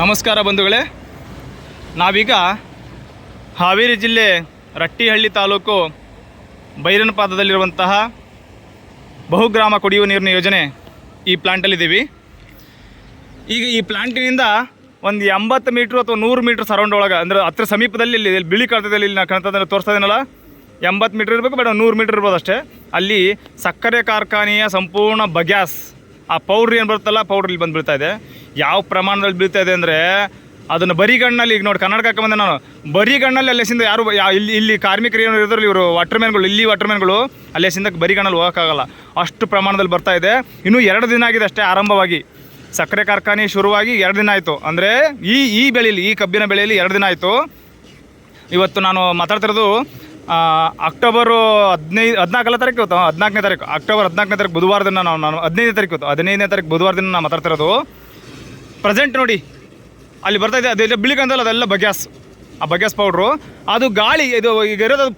ನಮಸ್ಕಾರ ಬಂಧುಗಳೇ. ನಾವೀಗ ಹಾವೇರಿ ಜಿಲ್ಲೆ ರಟ್ಟಿಹಳ್ಳಿ ತಾಲೂಕು ಬೈರನಪಾದದಲ್ಲಿರುವಂತಹ ಬಹುಗ್ರಾಮ ಕುಡಿಯುವ ನೀರಿನ ಯೋಜನೆ ಈ ಪ್ಲ್ಯಾಂಟಲ್ಲಿದ್ದೀವಿ ಈಗ ಈ ಪ್ಲ್ಯಾಂಟಿನಿಂದ ಒಂದು ಎಂಬತ್ತು ಮೀಟ್ರ್ ಅಥವಾ ನೂರು ಮೀಟ್ರ್ ಸರೌಂಡ್ ಒಳಗೆ, ಅಂದರೆ ಹತ್ರ ಸಮೀಪದಲ್ಲಿ ಇಲ್ಲಿ ಬಿಳಿ ಕಾಣ್ತದಲ್ಲಿ ಇಲ್ಲಿ ನಾನು ಕಾಣ್ತದೆ ತೋರಿಸ್ತಾ ಎಂಬತ್ತು ಮೀಟ್ರ್ ಇರಬೇಕು, ಬೇಡ, ನೂರು ಮೀಟ್ರ್ ಇರ್ಬೋದು ಅಷ್ಟೇ. ಅಲ್ಲಿ ಸಕ್ಕರೆ ಕಾರ್ಖಾನೆಯ ಸಂಪೂರ್ಣ ಬಗ್ಯಾಸ್, ಆ ಪೌಡ್ರ್ ಏನು ಬರುತ್ತಲ್ಲ ಪೌಡ್ರ್ ಇಲ್ಲಿ ಬಂದು ಬೀಳ್ತಾ ಇದೆ. ಯಾವ ಪ್ರಮಾಣದಲ್ಲಿ ಬೀಳ್ತಾ ಇದೆ ಅಂದರೆ ಅದನ್ನು ಬರಿಗಣ್ಣಲ್ಲಿ ಈಗ ನೋಡಿ ಕರ್ನಾಟಕಕ್ಕೆ ಬಂದೆ ನಾನು. ಬರಿಗಣ್ಣಲ್ಲಿ ಅಲ್ಲೆಸಿಂದ ಯಾರು ಇಲ್ಲಿ ಇಲ್ಲಿ ಕಾರ್ಮಿಕರು ಏನು ಇರೋದ್ರಲ್ಲಿ ಇವರು ವಾಟರ್ಮ್ಯಾನ್ಗಳು, ಇಲ್ಲಿ ವಾಟರ್ಮ್ಯಾನ್ಗಳು ಅಲ್ಲೆಸಿಂದ ಬರಿಗಣ್ಣಲ್ಲಿ ಹೋಗೋಕ್ಕಾಗಲ್ಲ. ಅಷ್ಟು ಪ್ರಮಾಣದಲ್ಲಿ ಬರ್ತಾ ಇದೆ. ಇನ್ನೂ ಎರಡು ದಿನ ಆಗಿದೆ ಅಷ್ಟೇ ಆರಂಭವಾಗಿ. ಸಕ್ಕರೆ ಕಾರ್ಖಾನೆ ಶುರುವಾಗಿ ಎರಡು ದಿನ ಆಯಿತು. ಅಂದರೆ ಈ ಈ ಬೆಳೆಯಲ್ಲಿ, ಈ ಕಬ್ಬಿನ ಬೆಳೆಯಲ್ಲಿ ಎರಡು ದಿನ ಆಯಿತು. ಇವತ್ತು ನಾನು ಮಾತಾಡ್ತಿರೋದು ಅಕ್ಟೋಬರು ಹದಿನೈದು ಹದಿನಾಲ್ಕಲ್ಲ ತಾರೀಕು ಹದಿನಾಲ್ಕನೇ ತಾರೀಕು. ಅಕ್ಟೋಬರ್ ಹದಿನಾಲ್ಕನೇ ತಾರೀಕು ಬುಧವಾರದಿಂದ ದಿನ ನಾವು ನಾನು ಹದಿನೈದನೇ ತಾರೀಕು ಹದಿನೈದನೇ ತಾರೀಕು ಬುಧವಾರದಿಂದ ನಾನು ಮಾತಾಡ್ತಿರೋದು. ಪ್ರೆಸೆಂಟ್ ನೋಡಿ. ಅಲ್ಲಿ ಬರ್ತಾ ಇದೆ. ಅದೆಲ್ಲ ಬಿಳಿ ಕಂದಲ್ಲ ಅದೆಲ್ಲ ಬಗ್ಯಾಸ್. ಆ ಬಗ್ಯಾಸ್ ಪೌಡ್ರು ಅದು ಗಾಳಿ, ಇದು ಈಗ ಇರೋದು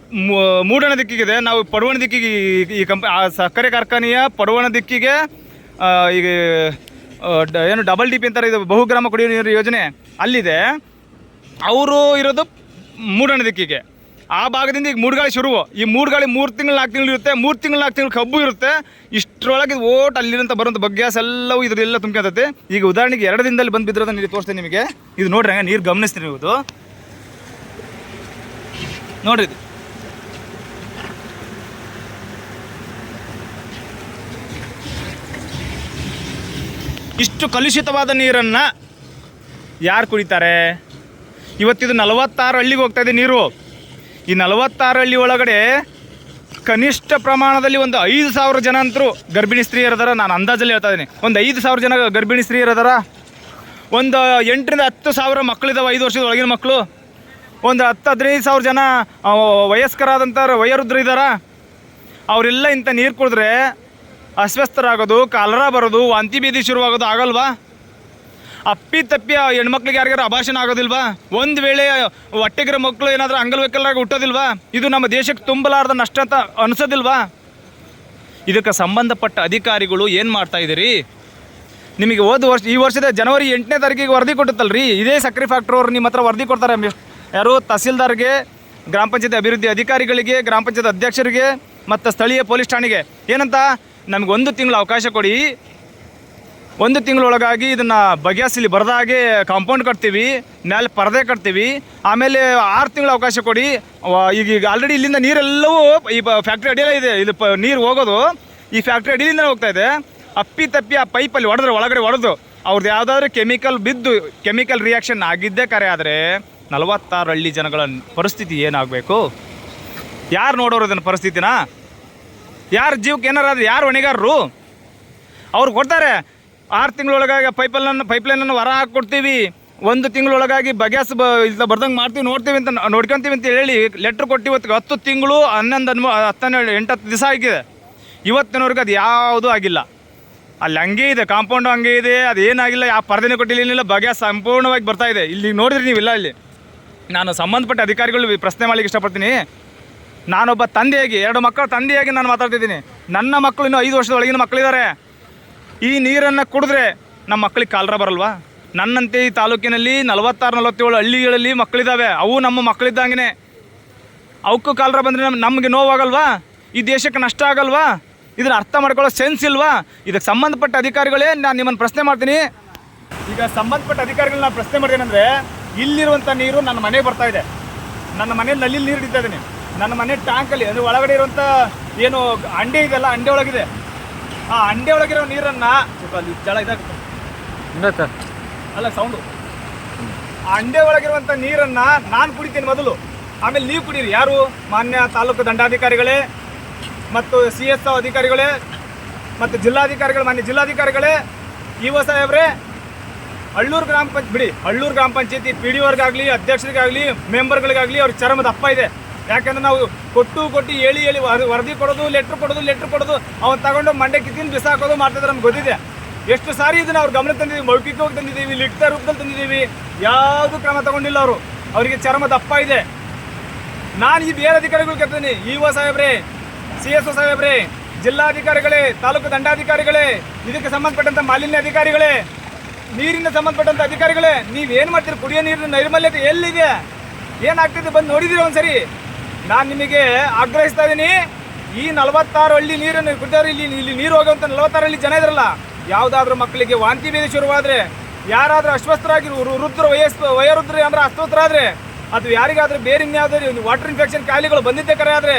ಮೂಡಣ ದಿಕ್ಕಿಗಿದೆ. ನಾವು ಪಡುವಣ ದಿಕ್ಕಿಗೆ ಈ- ಕಂಪ, ಆ ಸಕ್ಕರೆ ಕಾರ್ಖಾನೆಯ ಪಡುವಣ ದಿಕ್ಕಿಗೆ ಈಗ ಏನು ಡಬಲ್ ಡಿ ಪಿ ಅಂತಾರೆ, ಇದು ಬಹುಗ್ರಾಮ ಕುಡಿಯುವ ನೀರು ಯೋಜನೆ ಅಲ್ಲಿದೆ. ಅವರು ಇರೋದು ಮೂಡಣ ದಿಕ್ಕಿಗೆ. ಆ ಭಾಗದಿಂದ ಈಗ ಮೂಡ್ಗಾಳಿ ಶುರು ಈ ಮೂಡ್ಗಾಳಿ ಮೂರು ತಿಂಗಳು, ನಾಲ್ಕು ತಿಂಗಳು ಇರುತ್ತೆ. ಮೂರು ತಿಂಗಳು, ನಾಲ್ಕು ತಿಂಗಳು ಕಬ್ಬು ಇರುತ್ತೆ. ಇಷ್ಟರೊಳಗೆ ಓಟ್ ಅಲ್ಲಿರಂತ ಬರೋಂಥ ಬಗ್ಗ್ಯಾಸ್ ಎಲ್ಲವೂ ಇದರೆಲ್ಲ ತುಂಬ್ಕೊಂತೈತೆ. ಈಗ ಉದಾಹರಣೆಗೆ ಎರಡು ದಿನದಲ್ಲಿ ಬಂದು ಬಿದ್ದಿರೋದನ್ನ ನೀರು ತೋರಿಸ್ತೀನಿ ನಿಮಗೆ. ಇದು ನೋಡ್ರಿ ಹಂಗೆ ನೀರು ಗಮನಿಸ್ತೀನಿ ಇವತ್ತು ಇದು. ನೋಡ್ರಿ ಇದು. ಇಷ್ಟು ಕಲುಷಿತವಾದ ನೀರನ್ನು ಯಾರು ಕುಡಿತಾರೆ? ಇವತ್ತಿದು ನಲವತ್ತಾರು ಹಳ್ಳಿಗೆ ಹೋಗ್ತಾ ಇದೆ ನೀರು. ಈ ನಲವತ್ತಾರು ಹಳ್ಳಿ ಒಳಗಡೆ ಕನಿಷ್ಠ ಪ್ರಮಾಣದಲ್ಲಿ ಒಂದು ಐದು ಸಾವಿರ ಜನ ಅಂತರೂ ಗರ್ಭಿಣಿ ಸ್ತ್ರೀಯರದಾರ ನಾನು ಅಂದಾಜಲ್ಲಿ ಹೇಳ್ತಾ ಇದ್ದೀನಿ. ಒಂದು ಐದು ಸಾವಿರ ಜನ ಗರ್ಭಿಣಿ ಸ್ತ್ರೀಯರದಾರ ಒಂದು ಎಂಟರಿಂದ ಹತ್ತು ಸಾವಿರ ಮಕ್ಕಳಿದಾವೆ ಐದು ವರ್ಷದ ಒಳಗಿನ ಮಕ್ಕಳು ಒಂದು ಹತ್ತು ಹದಿನೈದು ಸಾವಿರ ಜನ ವಯಸ್ಕರಾದಂಥ ವಯೋವೃದ್ಧರು ಇದ್ದಾರ ಅವರೆಲ್ಲ ಇಂಥ ನೀರು ಕುಡಿದ್ರೆ ಅಸ್ವಸ್ಥರಾಗೋದು, ಕಾಲರ ಬರೋದು, ವಾಂತಿ ಬೀದಿ ಶುರುವಾಗೋದು ಆಗಲ್ವಾ? ಅಪ್ಪಿ ತಪ್ಪಿ ಆ ಹೆಣ್ಮಕ್ಳಿಗೆ ಯಾರಿಗಾರು ಅಭಾಷಣ ಆಗೋದಿಲ್ವಾ? ಒಂದು ವೇಳೆ ಹೊಟ್ಟೆಗಿರೋ ಮಕ್ಕಳು ಏನಾದರೂ ಅಂಗವಿಕಲರಾಗಿ ಹುಟ್ಟೋದಿಲ್ವಾ? ಇದು ನಮ್ಮ ದೇಶಕ್ಕೆ ತುಂಬಲಾರ್ದ ನಷ್ಟ ಅಂತ ಅನಿಸೋದಿಲ್ವಾ? ಇದಕ್ಕೆ ಸಂಬಂಧಪಟ್ಟ ಅಧಿಕಾರಿಗಳು ಏನು ಮಾಡ್ತಾ ಇದ್ದೀರಿ? ನಿಮಗೆ ಹೋದ ವರ್ಷ ಈ ವರ್ಷದ ಜನವರಿ ಎಂಟನೇ ತಾರೀಕಿಗೆ ವರದಿ ಕೊಟ್ಟತ್ತಲ್ರಿ? ಇದೇ ಸಕ್ಕರೆ ಫ್ಯಾಕ್ಟ್ರಿ ಅವ್ರು ನಿಮ್ಮ ಹತ್ರ ವರದಿ ಕೊಡ್ತಾರೆ ಯಾರು ತಹಸೀಲ್ದಾರ್ಗೆ, ಗ್ರಾಮ ಪಂಚಾಯತ್ ಅಭಿವೃದ್ಧಿ ಅಧಿಕಾರಿಗಳಿಗೆ, ಗ್ರಾಮ ಪಂಚಾಯತ್ ಅಧ್ಯಕ್ಷರಿಗೆ, ಮತ್ತು ಸ್ಥಳೀಯ ಪೊಲೀಸ್ ಠಾಣೆಗೆ. ಏನಂತ? ನಮಗೊಂದು ತಿಂಗಳು ಅವಕಾಶ ಕೊಡಿ. ಒಂದು ತಿಂಗಳೊಳಗಾಗಿ ಇದನ್ನು ಬಗೆಹರಿಸಲಿ. ಬರದಾಗೆ ಕಾಂಪೌಂಡ್ ಕಟ್ತೀವಿ ಮೇಲೆ ಪರದೆ ಕಟ್ತೀವಿ. ಆಮೇಲೆ ಆರು ತಿಂಗಳ ಅವಕಾಶ ಕೊಡಿ. ಈಗ ಈಗ ಆಲ್ರೆಡಿ ಇಲ್ಲಿಂದ ನೀರೆಲ್ಲವೂ ಈ ಫ್ಯಾಕ್ಟ್ರಿ ಅಡಿಯಲ್ಲೇ ಇದೆ. ಇದು ಪ, ನೀರು ಹೋಗೋದು. ಈ ಫ್ಯಾಕ್ಟ್ರಿ ಅಡಿಲಿಂದ ಹೋಗ್ತಾ ಇದೆ. ಅಪ್ಪಿ ತಪ್ಪಿ ಆ ಪೈಪಲ್ಲಿ ಹೊಡೆದ್ರೆ ಒಳಗಡೆ ಹೊಡೆದು ಅವ್ರದ್ದು ಯಾವುದಾದ್ರೂ ಕೆಮಿಕಲ್ ಬಿದ್ದು ಕೆಮಿಕಲ್ ರಿಯಾಕ್ಷನ್ ಆಗಿದ್ದೇ ಕರೆ ಆದರೆ ನಲವತ್ತಾರು ಹಳ್ಳಿ ಜನಗಳ ಪರಿಸ್ಥಿತಿ ಏನಾಗಬೇಕು? ಯಾರು ನೋಡೋರು ಇದನ್ನು ಪರಿಸ್ಥಿತಿನ? ಯಾರು ಜೀವಕ್ಕೆ ಏನಾರು ಯಾರು ಹೊಣೆಗಾರರು? ಅವ್ರು ಕೊಡ್ತಾರೆ. ಆರು ತಿಂಗಳೊಳಗಾಗಿ ಪೈಪಲ್ಲನ್ನು ಪೈಪ್ಲೈನನ್ನು ಹೊರ ಹಾಕ್ಕೊಡ್ತೀವಿ. ಒಂದು ತಿಂಗಳೊಳಗಾಗಿ ಬಗ್ಯಾಸ್ ಬ ಇಲ್ಲ ಬರ್ದಂಗೆ ಮಾಡ್ತೀವಿ, ನೋಡ್ತೀವಿ ಅಂತ ನೋಡ್ಕೊತೀವಿ ಅಂತ ಹೇಳಿ ಲೆಟ್ರ್ ಕೊಟ್ಟು ಇವತ್ತು ಹತ್ತು ತಿಂಗಳು ಹನ್ನೊಂದು ಹನ್ಮೂ ಹತ್ತನ್ನೆರಡು ಎಂಟು ಹತ್ತು ದಿವಸ ಆಗಿದೆ. ಇವತ್ತಿನವರೆಗೆ ಅದು ಯಾವುದೂ ಆಗಿಲ್ಲ. ಅಲ್ಲಿ ಹಂಗೆ ಇದೆ ಕಾಂಪೌಂಡ್ ಹಂಗೆ ಇದೆ, ಅದು ಏನಾಗಿಲ್ಲ, ಯಾವ ಪರದೆನೇ ಕೊಟ್ಟಿಲ್ಲ ಏನಿಲ್ಲ ಸಂಪೂರ್ಣವಾಗಿ ಬರ್ತಾ ಇದೆ. ಇಲ್ಲಿ ನೋಡಿದ್ರಿ ನೀವಿಲ್ಲ ಇಲ್ಲಿ. ನಾನು ಸಂಬಂಧಪಟ್ಟ ಅಧಿಕಾರಿಗಳು ಪ್ರಶ್ನೆ ಮಾಡಲಿಕ್ಕೆ ಇಷ್ಟಪಡ್ತೀನಿ. ನಾನೊಬ್ಬ ತಂದೆಯಾಗಿ, ಎರಡು ಮಕ್ಕಳ ತಂದೆಯಾಗಿ ನಾನು ಮಾತಾಡ್ತಿದ್ದೀನಿ. ನನ್ನ ಮಕ್ಕಳು ಇನ್ನೂ ಐದು ವರ್ಷದ ಒಳಗಿನ ಮಕ್ಕಳಿದ್ದಾರೆ. ಈ ನೀರನ್ನು ಕುಡಿದ್ರೆ ನಮ್ಮ ಮಕ್ಕಳಿಗೆ ಕಾಲರ ಬರಲ್ವಾ? ನನ್ನಂತೆ ಈ ತಾಲೂಕಿನಲ್ಲಿ ನಲವತ್ತಾರು, ನಲವತ್ತೇಳು ಹಳ್ಳಿಗಳಲ್ಲಿ ಮಕ್ಕಳಿದ್ದಾವೆ ಅವು ನಮ್ಮ ಮಕ್ಕಳಿದ್ದಂಗೆ ಅವಕ್ಕೂ ಕಾಲರ ಬಂದರೆ ನಮ್, ನಮಗೆ ನೋವಾಗಲ್ವಾ? ಈ ದೇಶಕ್ಕೆ ನಷ್ಟ ಆಗಲ್ವಾ? ಇದನ್ನು ಅರ್ಥ ಮಾಡ್ಕೊಳ್ಳೋ ಸೆನ್ಸ್ ಇಲ್ವಾ? ಇದಕ್ಕೆ ಸಂಬಂಧಪಟ್ಟ ಅಧಿಕಾರಿಗಳೇ ನಾನು ನಿಮ್ಮನ್ನು ಪ್ರಶ್ನೆ ಮಾಡ್ತೀನಿ. ಈಗ ಸಂಬಂಧಪಟ್ಟ ಅಧಿಕಾರಿಗಳನ್ನ ನಾನು ಪ್ರಶ್ನೆ ಮಾಡಿದೇನೆಂದರೆ ಇಲ್ಲಿರುವಂಥ ನೀರು ನನ್ನ ಮನೆಗೆ ಬರ್ತಾ ಇದೆ. ನನ್ನ ಮನೆಯಲ್ಲಿ ನಲ್ಲಿ ನೀರು ಹಿಡಿತಾ ಇದ್ದೀನಿ ನನ್ನ ಮನೆ ಟ್ಯಾಂಕಲ್ಲಿ, ಅಂದರೆ ಒಳಗಡೆ ಇರುವಂಥ ಏನು ಅಂಡೆ ಇದೆಲ್ಲ ಅಂಡೆ ಒಳಗಿದೆ. ಆ ಅಂಡೆ ಒಳಗಿರೋ ನೀರನ್ನ ಸ್ವಲ್ಪ ಅಲ್ಲಿ ಜಳ ಇದಾಗುತ್ತೆ ಅಲ್ಲ ಸೌಂಡು ಆ ಅಂಡೆ ಒಳಗಿರುವಂಥ ನೀರನ್ನ ನಾನು ಕುಡಿತೀನಿ ಮೊದಲು. ಆಮೇಲೆ ನೀವು ಕುಡೀರಿ. ಯಾರು? ಮಾನ್ಯ ತಾಲೂಕು ದಂಡಾಧಿಕಾರಿಗಳೇ ಮತ್ತು ಸಿ ಎಸ್ ಅಧಿಕಾರಿಗಳೇ ಮತ್ತು ಜಿಲ್ಲಾಧಿಕಾರಿಗಳು ಮಾನ್ಯ ಜಿಲ್ಲಾಧಿಕಾರಿಗಳೇ ಇ ಒ ಸಾಹೇಬ್ರೆ ಹಳ್ಳೂರು ಗ್ರಾಮ ಪಂಚ ಬಿಡಿ ಹಳ್ಳೂರು ಗ್ರಾಮ ಪಂಚಾಯತಿ ಪಿ ಡಿ ಅವ್ರಿಗಾಗಲಿ ಅಧ್ಯಕ್ಷರಿಗಾಗಲಿ ಮೆಂಬರ್ಗಳಿಗಾಗಲಿ ಅವ್ರ ಚರಮದ ಅಪ್ಪ ಇದೆ. ಯಾಕಂದ್ರೆ ನಾವು ಕೊಟ್ಟು ಕೊಟ್ಟು ಹೇಳಿ ಹೇಳಿ ವರ- ವರದಿ ಕೊಡೋದು ಲೆಟ್ರ್ ಕೊಡೋದು ಲೆಟ್ರ್ ಕೊಡೋದು, ಅವ್ನು ತಗೊಂಡು ಮಂಡೆ ಕಿತ್ತಿನ ಬಿಸಾಕೋದು ಮಾಡ್ತಿದ್ರೆ ನಮ್ಗೆ ಗೊತ್ತಿದೆ. ಎಷ್ಟು ಸಾರಿ ಇದನ್ನ ಅವ್ರು ಗಮನ ತಂದಿದ್ದೀವಿ ಮೌಖಿಕವಾಗಿ ತಂದಿದ್ದೀವಿ ಲಿಖಿತ ರೂಪದಲ್ಲಿ ತಂದಿದ್ದೀವಿ ಯಾವುದು ಕ್ರಮ ತಗೊಂಡಿಲ್ಲ ಅವರು. ಅವರಿಗೆ ಚರ್ಮ ದಪ್ಪ ಇದೆ. ನಾನು ಈ ಬೇರೆ ಅಧಿಕಾರಿಗಳು ಕೇಳ್ತೀನಿ. ಇ ಒ ಸಾಹೇಬ್ರೆ ಸಿ ಎಸ್ ಒ ಸಾಹೇಬ್ರೆ, ಜಿಲ್ಲಾಧಿಕಾರಿಗಳೇ, ತಾಲೂಕು ದಂಡಾಧಿಕಾರಿಗಳೇ, ಇದಕ್ಕೆ ಸಂಬಂಧಪಟ್ಟಂತ ಮಾಲಿನ್ಯ ಅಧಿಕಾರಿಗಳೇ, ನೀರಿನ ಸಂಬಂಧಪಟ್ಟಂತ ಅಧಿಕಾರಿಗಳೇ, ನೀವು ಏನ್ ಮಾಡ್ತೀರಿ? ಕುಡಿಯೋ ನೀರಿನ ನೈರ್ಮಲ್ಯತೆ ಎಲ್ಲಿದೆ? ಏನಾಗ್ತಿದೆ? ಬಂದು ನೋಡಿದಿರಿ ಒಂದ್ಸರಿ? ನಾನು ನಿಮಗೆ ಆಗ್ರಹಿಸ್ತಾ ಇದ್ದೀನಿ ಈ ನಲವತ್ತಾರು ಹಳ್ಳಿ ನೀರನ್ನು ಕುಡಿದವರು ಇಲ್ಲಿ ಇಲ್ಲಿ ನೀರು ಹೋಗುವಂಥ ನಲವತ್ತಾರು ಹಳ್ಳಿ ಜನ ಇದ್ರಲ್ಲ, ಯಾವುದಾದ್ರೂ ಮಕ್ಕಳಿಗೆ ವಾಂತಿ ಭೇದಿ ಶುರುವಾದರೆ, ಯಾರಾದರೂ ಅಸ್ವಸ್ಥರಾಗಿ ವೃದ್ಧರು ವಯಸ್ಸು ವಯೋವೃದ್ಧರು ಅಂದ್ರೆ ಅಸ್ವಸ್ಥರಾದರೆ ಅಥವಾ ಯಾರಿಗಾದರೂ ಬೇರೆ ಒಂದು ವಾಟರ್ ಇನ್ಫೆಕ್ಷನ್ ಕಾಯಿಲೆಗಳು ಬಂದಿದ್ದೆ ಕರೆ ಆದರೆ,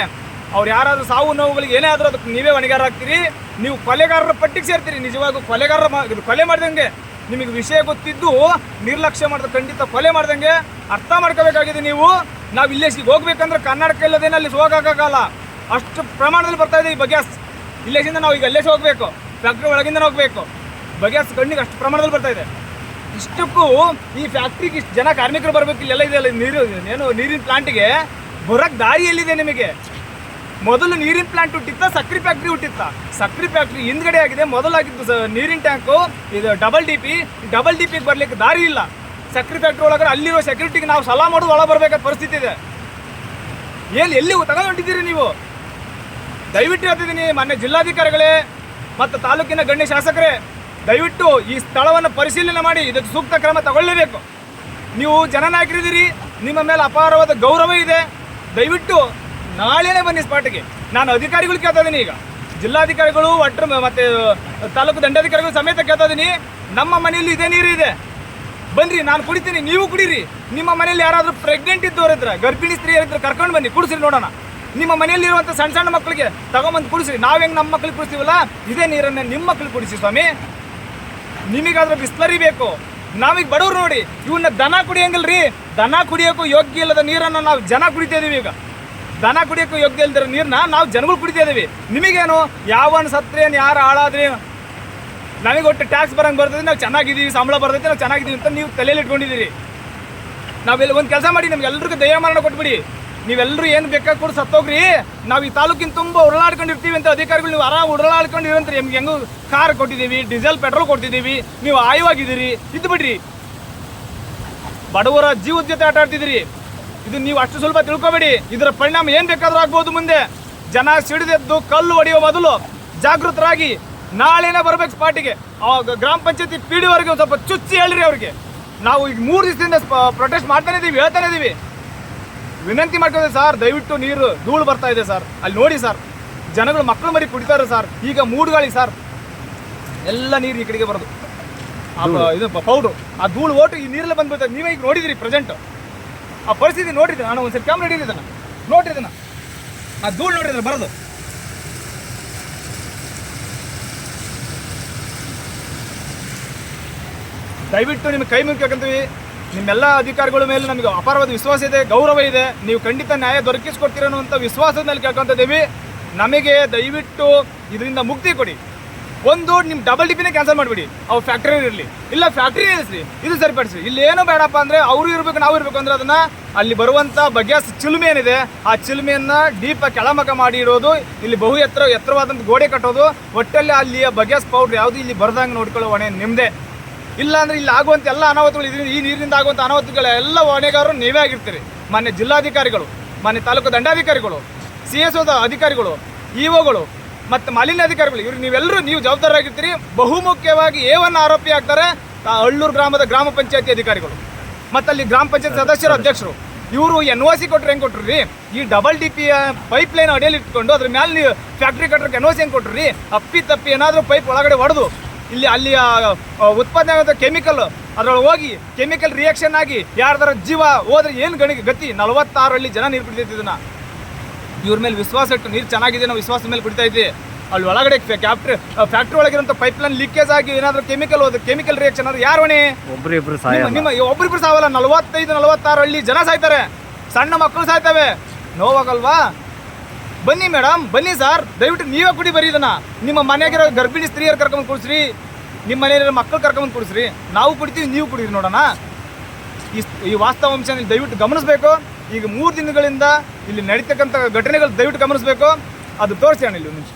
ಅವ್ರು ಯಾರಾದರೂ ಸಾವು ನೋವುಗಳಿಗೆ ಏನೇ ಆದ್ರೂ ಅದಕ್ಕೆ ನೀವೇ ಹೊಣೆಗಾರರಾಗ್ತೀರಿ ನೀವು ಕೊಲೆಗಾರರ ಪಟ್ಟಿಗೆ ಸೇರ್ತೀರಿ. ನಿಜವಾಗೂ ಕೊಲೆಗಾರರ ಕೊಲೆ ಮಾಡ್ದಂಗೆ. ನಿಮಗೆ ವಿಷಯ ಗೊತ್ತಿದ್ದು ನಿರ್ಲಕ್ಷ್ಯ ಮಾಡಿದ ಖಂಡಿತ ಕೊಲೆ ಮಾಡ್ದಂಗೆ. ಅರ್ಥ ಮಾಡ್ಕೋಬೇಕಾಗಿದೆ ನೀವು. ನಾವು ಇಲ್ಲೇ ಹೋಗ್ಬೇಕಂದ್ರೆ ಕರ್ನಾಟಕ ಇಲ್ಲದೇನೆ ಅಲ್ಲಿ ಹೋಗೋಕ್ಕಾಗಲ್ಲ. ಅಷ್ಟು ಪ್ರಮಾಣದಲ್ಲಿ ಬರ್ತಾ ಇದೆ ಈ ಬಗ್ಯಾಸ್ ಇಲ್ಲೇಸಿಂದ ನಾವು ಈಗ ಅಲ್ಲೇ ಹೋಗ್ಬೇಕು. ಫ್ಯಾಕ್ಟ್ರಿ ಒಳಗಿಂದ ಹೋಗ್ಬೇಕು. ಬಗ್ಯಾಸ್ ಕಣ್ಣಿಗೆ ಅಷ್ಟು ಪ್ರಮಾಣದಲ್ಲಿ ಬರ್ತಾ ಇದೆ. ಇಷ್ಟಕ್ಕೂ ಈ ಫ್ಯಾಕ್ಟ್ರಿಗೆ ಇಷ್ಟು ಜನ ಕಾರ್ಮಿಕರು ಬರಬೇಕು, ಇಲ್ಲೆಲ್ಲ ಇದೆಯಲ್ಲ ನೀರು ಏನು ನೀರಿನ ಪ್ಲಾಂಟಿಗೆ ಬರೋಕ್ಕೆ ದಾರಿ ಎಲ್ಲಿದೆ ನಿಮಗೆ? ಮೊದಲು ನೀರಿನ ಪ್ಲಾಂಟ್ ಹುಟ್ಟಿತ್ತ ಸಕ್ಕರೆ ಫ್ಯಾಕ್ಟ್ರಿ ಹುಟ್ಟಿತ್ತ? ಸಕ್ಕರೆ ಫ್ಯಾಕ್ಟ್ರಿ ಹಿಂದ್ಗಡೆ ಆಗಿದೆ, ಮೊದಲಾಗಿದ್ದು ನೀರಿನ ಟ್ಯಾಂಕು ಇದು double D P double D ಪಿಗೆ ಬರಲಿಕ್ಕೆ ದಾರಿ ಇಲ್ಲ. ಸಕ್ರಿ ಫ್ಯಾಕ್ಟ್ರಿ ಒಳಗಡೆ ಅಲ್ಲಿರೋ ಸೆಕ್ಯೂರಿಟಿಗೆ ನಾವು ಸಲ ಮಾಡೋದು ಒಳ ಬರಬೇಕಾದ ಪರಿಸ್ಥಿತಿ ಇದೆ. ಏನು ಎಲ್ಲಿ ತಗೊಂಡಿದ್ದೀರಿ ನೀವು? ದಯವಿಟ್ಟು ಹೇಳ್ತಿದ್ದೀನಿ ಮೊನ್ನೆ ಜಿಲ್ಲಾಧಿಕಾರಿಗಳೇ ಮತ್ತು ತಾಲೂಕಿನ ಗಣ್ಯ ಶಾಸಕರೇ, ದಯವಿಟ್ಟು ಈ ಸ್ಥಳವನ್ನು ಪರಿಶೀಲನೆ ಮಾಡಿ, ಇದಕ್ಕೆ ಸೂಕ್ತ ಕ್ರಮ ತಗೊಳ್ಳೇಬೇಕು. ನೀವು ಜನನಾಯಕರಿದ್ದೀರಿ, ನಿಮ್ಮ ಮೇಲೆ ಅಪಾರವಾದ ಗೌರವ ಇದೆ. ದಯವಿಟ್ಟು ನಾಳೆನೇ ಬನ್ನಿ ಸ್ಪಾಟ್ಗೆ. ನಾನು ಅಧಿಕಾರಿಗಳು ಕೇಳ್ತಾ ಇದ್ದೀನಿ ಈಗ. ಜಿಲ್ಲಾಧಿಕಾರಿಗಳು ಒಟ್ಟರು ಮತ್ತು ತಾಲೂಕು ದಂಡಾಧಿಕಾರಿಗಳು ಸಮೇತ ಕೇಳ್ತಾ ಇದ್ದೀನಿ. ನಮ್ಮ ಮನೆಯಲ್ಲಿ ಇದೇ ನೀರು ಇದೆ. ಬನ್ರಿ, ನಾನು ಕುಡಿತೀನಿ, ನೀವು ಕುಡೀರಿ. ನಿಮ್ಮ ಮನೆಯಲ್ಲಿ ಯಾರಾದರೂ ಪ್ರೆಗ್ನೆಂಟ್ ಇದ್ದವರಿದ್ರೆ ಗರ್ಭಿಣಿ ಸ್ತ್ರೀಯರಿದ್ರೆ ಕರ್ಕೊಂಡು ಬನ್ನಿ, ಕುಡಿಸ್ರಿ ನೋಡೋಣ. ನಿಮ್ಮ ಮನೆಯಲ್ಲಿರುವಂಥ ಸಣ್ಣ ಸಣ್ಣ ಮಕ್ಕಳಿಗೆ ತಗೊಂಬಂದು ಕುಡಿಸ್ರಿ. ನಾವು ಹೆಂಗೆ ನಮ್ಮ ಮಕ್ಕಳಿಗೆ ಕುಡಿಸ್ತೀವಲ್ಲ, ಇದೇ ನೀರನ್ನು ನಿಮ್ಮ ಮಕ್ಳಿಗೆ ಕುಡಿಸಿ ಸ್ವಾಮಿ. ನಿಮಗಾದ್ರೆ ಬಿಸ್ಲರಿ ಬೇಕು. ನಾವೀಗ ಬಡವ್ರು ನೋಡಿ ಇವನ್ನ ದನ ರೀ ದನ ಕುಡಿಯೋಕ್ಕೂ ಯೋಗ್ಯ ಇಲ್ಲದ ನೀರನ್ನು ನಾವು ಜನ ಕುಡಿತಾ ಇದೀವಿ ಈಗ. ದನ ಕುಡಿಯೋಕ್ಕೂ ಯೋಗ್ಯ ಇಲ್ಲದ ನೀರನ್ನ ನಾವು ಜನಗಳು ಕುಡಿತಾ ಇದೀವಿ. ನಿಮಗೇನು, ಯಾವನ್ ಸತ್ರೇನು, ಯಾರು ಹಾಳಾದ್ರಿ? ನಮಗೆ ಒಟ್ಟು ಟ್ಯಾಕ್ಸ್ ಬರಂಗೆ ಬರ್ತದೆ, ನಾವು ಚೆನ್ನಾಗಿದ್ದೀವಿ, ಸಂಬಳ ಬರ್ತೈತೆ, ನಾವು ಚೆನ್ನಾಗಿದ್ದೀವಿ ಅಂತ ನೀವು ತಲೆಯಲ್ಲಿ ಇಟ್ಕೊಂಡಿದ್ದೀರಿ. ನಾವೆಲ್ಲ ಒಂದು ಕೆಲಸ ಮಾಡಿ, ನಮ್ಗೆ ಎಲ್ರಿಗೂ ದಯಾಮರಣ ಕೊಟ್ಬಿಡಿ. ನೀವೆಲ್ಲರೂ ಏನು ಬೇಕಾಗಿ ಕೂಡ, ಸತ್ತೋಗ್ರಿ. ನಾವು ಈ ತಾಲೂಕಿನ ತುಂಬ ಉರುಳಾಡ್ಕೊಂಡಿರ್ತೀವಿ ಅಂತ ಅಧಿಕಾರಿಗಳು ನೀವು ಆರಾಮ್ ನಿಮ್ಗೆ ನಮ್ಗೆ ಹೆಂಗೂ ಕಾರ್ ಕೊಟ್ಟಿದ್ದೀವಿ, ಡೀಸೆಲ್, ಪೆಟ್ರೋಲ್ ಕೊಟ್ಟಿದ್ದೀವಿ. ನೀವು ಆಯವಾಗಿದ್ದೀರಿ. ಇದ್ದು ಬಿಡ್ರಿ. ಬಡವರ ಜೀವದ ಜೊತೆ ಆಟ ಆಡ್ತಿದ್ದೀರಿ. ಇದು ನೀವು ಅಷ್ಟು ಸ್ವಲ್ಪ ತಿಳ್ಕೊಬೇಡಿ. ಇದರ ಪರಿಣಾಮ ಏನು ಬೇಕಾದರೂ ಆಗ್ಬೋದು ಮುಂದೆ. ಜನ ಸಿಡಿದೆದ್ದು ಕಲ್ಲು ಹೊಡೆಯುವ ಬದಲು ಜಾಗೃತರಾಗಿ ನಾಳೆನೇ ಬರ್ಬೇಕು ಸ್ಪಾಟಿಗೆ. ಆ ಗ್ರಾಮ ಪಂಚಾಯತಿ ಪಿ ಡಿ ಒಂದು ಸ್ವಲ್ಪ ಚುಚ್ಚಿ ಹೇಳ್ರಿ ಅವ್ರಿಗೆ. ನಾವು ಈಗ ಮೂರು ದಿವಸದಿಂದ ಪ್ರೊಟೆಸ್ಟ್ ಮಾಡ್ತಾನೆ ಇದೀವಿ ಹೇಳ್ತಾನೆ ಇದೀವಿ. ವಿನಂತಿ ಮಾಡ್ಕೊಂಡೆ ಸರ್ ದಯವಿಟ್ಟು ನೀರು ಧೂಳು ಬರ್ತಾ ಇದೆ ಸರ್. ಅಲ್ಲಿ ನೋಡಿ ಸರ್ ಜನಗಳು ಮಕ್ಕಳು ಮರಿ ಕುಡಿತಾರೆ ಸರ್. ಈಗ ಮೂಡುಗಾಳಿ ಸರ್. ಎಲ್ಲ ನೀರು ಈ ಕಡೆಗೆ ಬರೋದು. ಇದು ಪೌಡ್ರು. ಆ ಧೂಳು ಓಟು ಈ ನೀರಲ್ಲಿ ಬಂದ್ಬಿಡ್ತದೆ ನೀವೇ ಈಗ ನೋಡಿದಿರಿ ಪ್ರೆಸೆಂಟ್ ಆ ಪರಿಸ್ಥಿತಿ ನೋಡಿದ್ದೆ ನಾನು ಒಂದ್ಸರಿ ಕ್ಯಾಮ್ರಾ ಹಿಡಿದಿದ್ದಾನೆ. ನೋಡಿದ್ದಾನೆ. ಆ ಧೂಳು ನೋಡಿದ್ರೆ ಬರೋದು. ದಯವಿಟ್ಟು ನಿಮ್ಗೆ ಕೈ ಮುಗ್ಬೇಕಂತೀವಿ ನಿಮ್ಮೆಲ್ಲ ಅಧಿಕಾರಿಗಳ ಮೇಲೆ ನಮಗೆ ಅಪಾರವಾದ ವಿಶ್ವಾಸ ಇದೆ, ಗೌರವ ಇದೆ. ನೀವು ಖಂಡಿತ ನ್ಯಾಯ ದೊರಕಿಸ್ಕೊಡ್ತೀರೋ ಅನ್ನುವಂಥ ವಿಶ್ವಾಸದ ಮೇಲೆ ಕೇಳ್ಕೊಂತಿದ್ದೀವಿ. ನಮಗೆ ದಯವಿಟ್ಟು ಇದರಿಂದ ಮುಕ್ತಿ ಕೊಡಿ. ಒಂದು ನಿಮ್ಮ ಡಬಲ್ ಡಿಪಿನೇ ಕ್ಯಾನ್ಸಲ್ ಮಾಡಿಬಿಡಿ. ಅವು ಫ್ಯಾಕ್ಟ್ರಿ ಇರಲಿ. ಇಲ್ಲ ಫ್ಯಾಕ್ಟ್ರಿ ಇರಿಸ್ರಿ. ಇದು ಸರಿಪಡಿಸಿ ಇಲ್ಲಿ ಏನು ಬೇಡಪ್ಪ ಅಂದರೆ ಅವರು ಇರಬೇಕು, ನಾವು ಇರಬೇಕು ಅಂದ್ರೆ ಅದನ್ನು ಅಲ್ಲಿ ಬರುವಂಥ ಬಗ್ಯಾಸ್ ಚಿಲುಮೆ ಏನಿದೆ, ಆ ಚಿಲುಮೆಯನ್ನು ಡೀಪ ಕೆಳಮಕ ಮಾಡಿ ಇರೋದು ಇಲ್ಲಿ ಬಹು ಎತ್ತರ ಎತ್ತರವಾದಂಥ ಗೋಡೆ ಕಟ್ಟೋದು, ಒಟ್ಟಲ್ಲಿ ಅಲ್ಲಿಯ ಬಗ್ಯಾಸ್ ಪೌಡ್ರ್ ಯಾವುದು ಇಲ್ಲಿ ಬರ್ದಂಗೆ ನೋಡ್ಕೊಳ್ಳೋ ಹೊಣೆ ನಿಮ್ಮದೇ ಇಲ್ಲ ಅಂದ್ರೆ ಇಲ್ಲಿ ಆಗುವಂತ ಎಲ್ಲ ಅನಾಹುತಗಳು ಇದರಿಂದ ಈ ನೀರಿನಿಂದ ಆಗುವಂತ ಅನಾಹುತಗಳ ಎಲ್ಲ ಹೊಣೆಗಾರರು ನೀವೇ ಆಗಿರ್ತೀರಿ. ಮಾನ್ಯ ಜಿಲ್ಲಾಧಿಕಾರಿಗಳು, ಮಾನ್ಯ ತಾಲೂಕು ದಂಡಾಧಿಕಾರಿಗಳು ಸಿ ಎಸ್ ಅಧಿಕಾರಿಗಳು ಇಒಗಳು ಮತ್ತು ಮಾಲಿನ್ಯ ಅಧಿಕಾರಿಗಳು, ಇವ್ರು ನೀವೆಲ್ಲರೂ ನೀವು ಜವಾಬ್ದಾರರಾಗಿರ್ತೀರಿ. ಬಹುಮುಖ್ಯವಾಗಿ ಒನ್ ಆರೋಪಿ ಆಗ್ತಾರೆ. ಅಳ್ಳೂರು ಗ್ರಾಮದ ಗ್ರಾಮ ಪಂಚಾಯತಿ ಅಧಿಕಾರಿಗಳು. ಮತ್ತು ಅಲ್ಲಿ ಗ್ರಾಮ ಪಂಚಾಯತ್ ಸದಸ್ಯರು, ಅಧ್ಯಕ್ಷರು, ಇವರು ಎನ್ ಒ ಸಿ ಕೊಟ್ಟರೆ ಹೆಂಗೆ ಕೊಟ್ಟರು ರೀ ಈ double D P pipeline ಅಡಿಯಲ್ಲಿ ಇಟ್ಕೊಂಡು ಅದ್ರ ಮೇಲೆ ನೀವು ಫ್ಯಾಕ್ಟ್ರಿ ಕಟ್ಟಕ್ಕೆ ಎನ್ ಒ ಸಿ ಹೆಂಗೆ ಕೊಟ್ಟರು ರೀ ಅಪ್ಪಿ ತಪ್ಪಿ ಏನಾದರೂ ಪೈಪ್ ಒಳಗಡೆ ಹೊಡೆದು ಇಲ್ಲಿ ಅಲ್ಲಿ ಉತ್ಪಾದನೆ ಆಗೋದು ಕೆಮಿಕಲ್ ಅದರೊಳಗೆ ಹೋಗಿ ಕೆಮಿಕಲ್ ರಿಯಾಕ್ಷನ್ ಆಗಿ ಯಾರ್ದಾರ ಜೀವ ಹೋದ್ರೆ ಏನು ಗಣಿ ಗತಿ? ನಲವತ್ತಾರು ಹಳ್ಳಿ ಜನ ನೀರು ಕುಡಿತೈತಿ ಇದನ್ನ. ಇವ್ರ ಮೇಲೆ ವಿಶ್ವಾಸ ಇಟ್ಟು ನೀರು ಚೆನ್ನಾಗಿದೆ ನಾವು ವಿಶ್ವಾಸದ ಮೇಲೆ ಕುಡಿತಾ ಇದ್ವಿ. ಅಲ್ಲಿ ಒಳಗಡೆ ಫ್ಯಾಕ್ಟ್ರಿ ಫ್ಯಾಕ್ಟ್ರಿ ಒಳಗಿರುವಂಥ ಪೈಪ್ ಲೈನ್ ಲೀಕೇಜ್ ಆಗಿ ಏನಾದರೂ ಕೆಮಿಕಲ್ ಹೋದ್ರೆ ಕೆಮಿಕಲ್ ರಿಯಾಕ್ಷನ್ ಆದ್ರೆ ಯಾರು ಹೊಣೆ? ಒಬ್ರು ಇಬ್ರು ನಿಮ್ಮ ಒಬ್ರಿಬ್ರು ಸಾವಲ್ಲ ನಲವತ್ತೈದು ನಲವತ್ತಾರು ಹಳ್ಳಿ ಜನ ಸಾಯ್ತಾರೆ. ಸಣ್ಣ ಮಕ್ಕಳು ಸಾಯ್ತವೆ. ನೋವಾಗಲ್ವಾ? ಬನ್ನಿ ಮೇಡಮ್ ಬನ್ನಿ ಸರ್. ದಯವಿಟ್ಟು ನೀವೇ ಕುಡಿ ಬರೀ ಇದನ್ನ. ನಿಮ್ಮ ಮನೆಯಾಗಿರೋ ಗರ್ಭಿಣಿ ಸ್ತ್ರೀಯರು ಕರ್ಕೊಂಡು ಕುಡಿಸ್ರಿ. ನಿಮ್ಮ ಮನೆಯಲ್ಲಿರೋ ಮಕ್ಕಳು ಕರ್ಕೊಂಡು ಕುಡಿಸ್ರಿ. ನಾವು ಕುಡಿತೀವಿ ನೀವು ಕುಡೀರಿ ನೋಡೋಣ. ಈ ಈ ವಾಸ್ತವಾಂಶ ದಯವಿಟ್ಟು ಗಮನಿಸಬೇಕು. ಈಗ ಮೂರು ದಿನಗಳಿಂದ ಇಲ್ಲಿ ನಡೀತಕ್ಕಂಥ ಘಟನೆಗಳು ದಯವಿಟ್ಟು ಗಮನಿಸಬೇಕು. ಅದು ತೋರಿಸಿ ಅಣ್ಣ ಇಲ್ಲಿ ನಿಮಿಷ.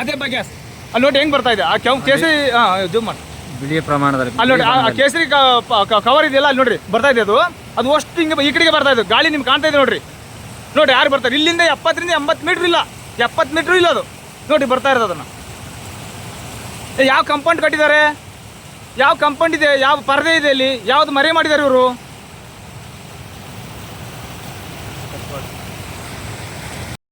ಅದೇ ಬಗ್ಗೆ ಅಲ್ಲಿ ನೋಡಿ ಹೆಂಗೆ ಬರ್ತಾ ಇದೆ. ಆ ಕೆಂಪು ಕೇಸರಿ ಹಾಂ ಜೂಮ್ ಮಾಡಿ. ಬಿಳಿಯ ಪ್ರಮಾಣದಲ್ಲಿ ಅಲ್ಲಿ ನೋಡಿ ಆ- ಆ ಕೇಸರಿ ಕವರ್ ಇದೆಯಲ್ಲ ಅಲ್ಲಿ ನೋಡ್ರಿ. ಬರ್ತಾ ಇದೆ ಅದು. ಅದು ಅಷ್ಟು ಹಿಂಗೆ ಈ ಕಡೆಗೆ ಬರ್ತಾ ಇದೆ. ಗಾಳಿ ನಿಮ್ಗೆ ಕಾಣ್ತಾ ಇದೆ ನೋಡ್ರಿ. ನೋಡಿ ಯಾರು ಬರ್ತಾರೆ? ಇಲ್ಲಿಂದ ಎಪ್ಪತ್ತರಿಂದ ಎಂಬತ್ತು ಮೀಟ್ರ್ ಇಲ್ಲ. ಎಪ್ಪತ್ತು ಮೀಟ್ರ್ ಇಲ್ಲ ಅದು. ನೋಡಿ ಬರ್ತಾ ಇರೋದು ಅದನ್ನು. ಯಾವ ಕಂಪೌಂಡ್ ಕಟ್ಟಿದ್ದಾರೆ? ಯಾವ ಕಂಪೌಂಡ್ ಇದೆ? ಯಾವ ಪರದೆ ಇದೆ ಇಲ್ಲಿ? ಯಾವ್ದು ಮರೆ ಮಾಡಿದ್ದಾರೆ ಇವರು?